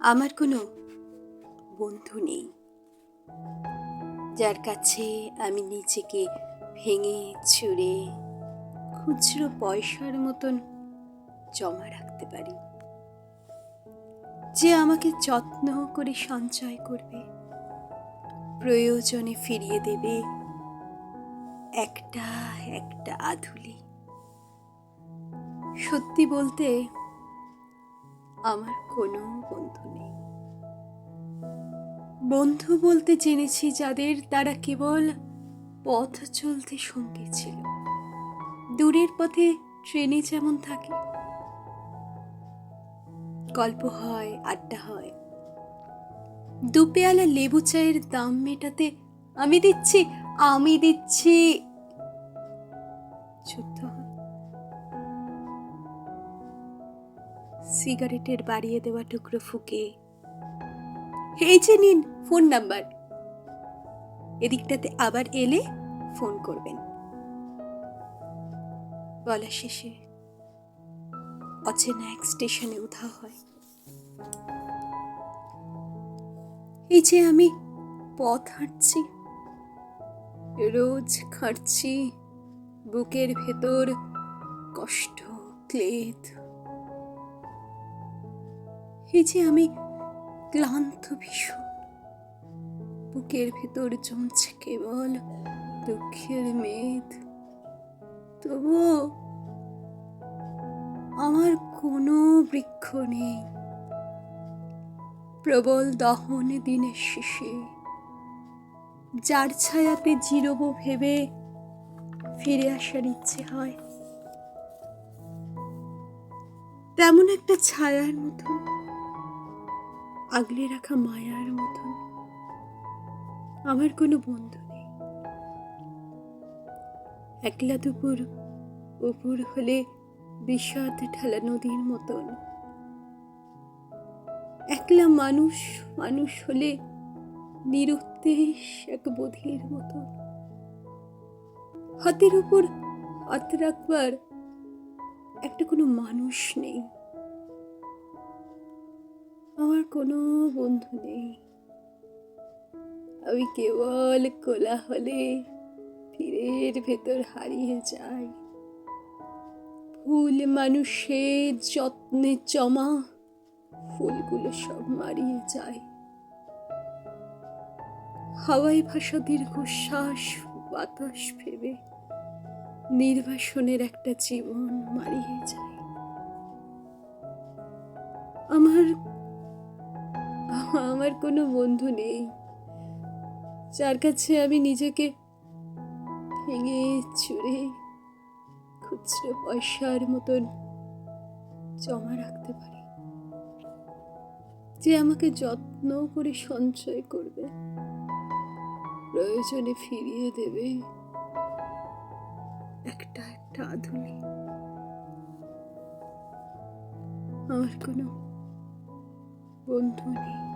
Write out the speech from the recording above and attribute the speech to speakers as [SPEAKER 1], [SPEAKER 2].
[SPEAKER 1] আমার কোনো বন্ধু নেই। যার কাছে আমি নিজেকে ভেঙে চুরে খুচরো পয়সার মতন জমা রাখতে পারি। যে আমাকে যত্ন করে সঞ্চয় করবে, প্রয়োজনে ফিরিয়ে দেবে একটা একটা আধুলি। সত্যি বলতে আমার কোনো বন্ধু নেই। বন্ধু বলতে জেনেছি যাদের তারা কেবল পথ চলতে সঙ্গে ছিল। দূরের পথে ট্রেনে যেমন থাকে। গল্প হয়, আড্ডা হয়। দু পেয়ালা লেবু চায়ের দাম মেটাতে আমি দিচ্ছি আমি দিচ্ছি। যুদ্ধ সিগারেটের বাড়িয়ে দেওয়া টুকরো ফুকে। এই যে নিন, ফোন নাম্বার। এদিকটাতে আবার এলে ফোন করবেন। বলা শেষে অচেনা এক স্টেশনে উধা হয়। এই যে আমি পথ হাঁটছি, রোজ খাটছি, বুকের ভেতর কষ্ট, ক্লেদ। এই যে আমি ক্লান্ত ভীষণ। বুকের ভেতর জমছে কেবল দুঃখের মেদ। তবুও আমার কোনো বৃক্ষ নেই। প্রবল দহন দিনের শেষে। যার ছায়াতে জিরব ভেবে ফিরে আসার ইচ্ছে হয়। তেমন একটা ছায়ার মতন আগলে রাখা মায়ার মতন। আমার কোনো বন্ধু নেই। একলা দুপুর, উপর হলে বিষাদ ঢালা নদীর মতন। একলা মানুষ মানুষ হলে নিরুদ্দেশ এক বোধের মতন। হাতের উপর হাত রাখবার একটা কোনো মানুষ নেই। আমার কোনো বন্ধু নেই। আমি কেবল কোলাহলে তীরের ভেতর হারিয়ে যাই। ফুল মানুষের যত্নে জমা ফুলগুলো সব মারিয়ে যায় হাওয়াই ভাষা দীর্ঘশ্বাস, বাতাস ভেবে নির্বাসনের একটা জীবন মারিয়ে যায় আমার আমার কোনো বন্ধু নেই। যার কাছে আমি নিজেকে ভেঙে চুরে, খুচরো পয়সার মতন জমা রাখতে পারি। যে আমাকে যত্ন করে সঞ্চয় করবে, প্রয়োজনে ফিরিয়ে দেবে। একটা একটা আধুনিক। আমার কোনো বন্ধু নেই।